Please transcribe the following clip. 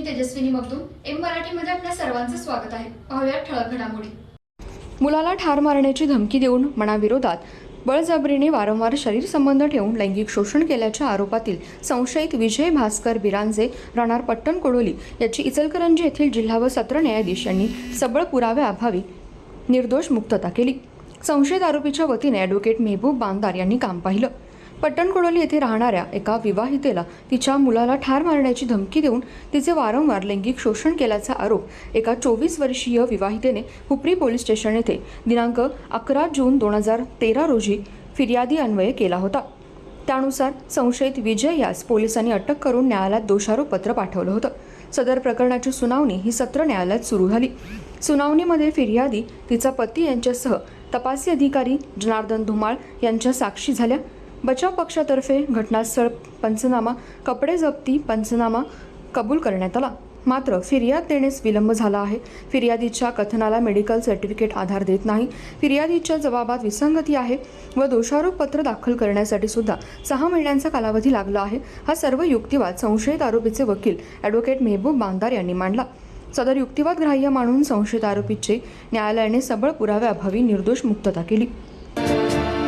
मी Tejaswini Magdum M मराठीमध्ये आपल्या सर्वांचं स्वागत आहे. पाहूया ठळक घडामोडी. मुलाला ठार मारण्याची धमकी देऊन मनाविरोधात बळजबरीने वारंवार शरीर संबंध ठेवून लैंगिक शोषण केल्याच्या आरोपातील संशयित विजय भास्कर बिरांजे राहणार पट्टण कोडोली याची इचलकरंजी येथील जिल्हा व सत्र न्यायाधीश यांनी सबळ पुराव्याअभावी निर्दोष मुक्तता केली. संशयित आरोपीच्या वतीने ॲडव्होकेट मेहबूब बांदार यांनी काम पाहिलं. पट्टणकोडोली येथे राहणाऱ्या एका विवाहितेला तिच्या मुलाला ठार मारण्याची धमकी देऊन तिचे वारंवार लैंगिक शोषण केल्याचा आरोप एका चोवीस वर्षीय विवाहितेने हुपरी पोलीस स्टेशन येथे दिनांक अकरा जून दोन हजार तेरा रोजी फिर्यादी अन्वये केला होता. त्यानुसार संशयित विजय यास पोलिसांनी अटक करून न्यायालयात दोषारोपपत्र पाठवलं होतं. सदर प्रकरणाची सुनावणी ही सत्र न्यायालयात सुरू झाली. सुनावणीमध्ये फिर्यादी तिचा पती यांच्यासह तपासी अधिकारी जनार्दन धुमाळ यांच्या साक्षी झाल्या. बचाव पक्षातर्फे घटनास्थळ पंचनामा कपडे जप्ती पंचनामा कबूल करण्यात आला. मात्र फिर्याद देण्यास विलंब झाला आहे. फिर्यादीच्या कथनाला मेडिकल सर्टिफिकेट आधार देत नाही. फिर्यादीच्या जबाबात विसंगती आहे व दोषारोप पत्र दाखल करण्यासाठी सुद्धा सहा महिन्यांचा कालावधी लागला आहे. हा सर्व युक्तिवाद संशयित आरोपीचे वकील ॲडव्होकेट मेहबूब बांदार यांनी मांडला. सदर युक्तिवाद ग्राह्य मानून संशयित आरोपीचे न्यायालयाने सबळ पुराव्याअभावी निर्दोष मुक्तता केली.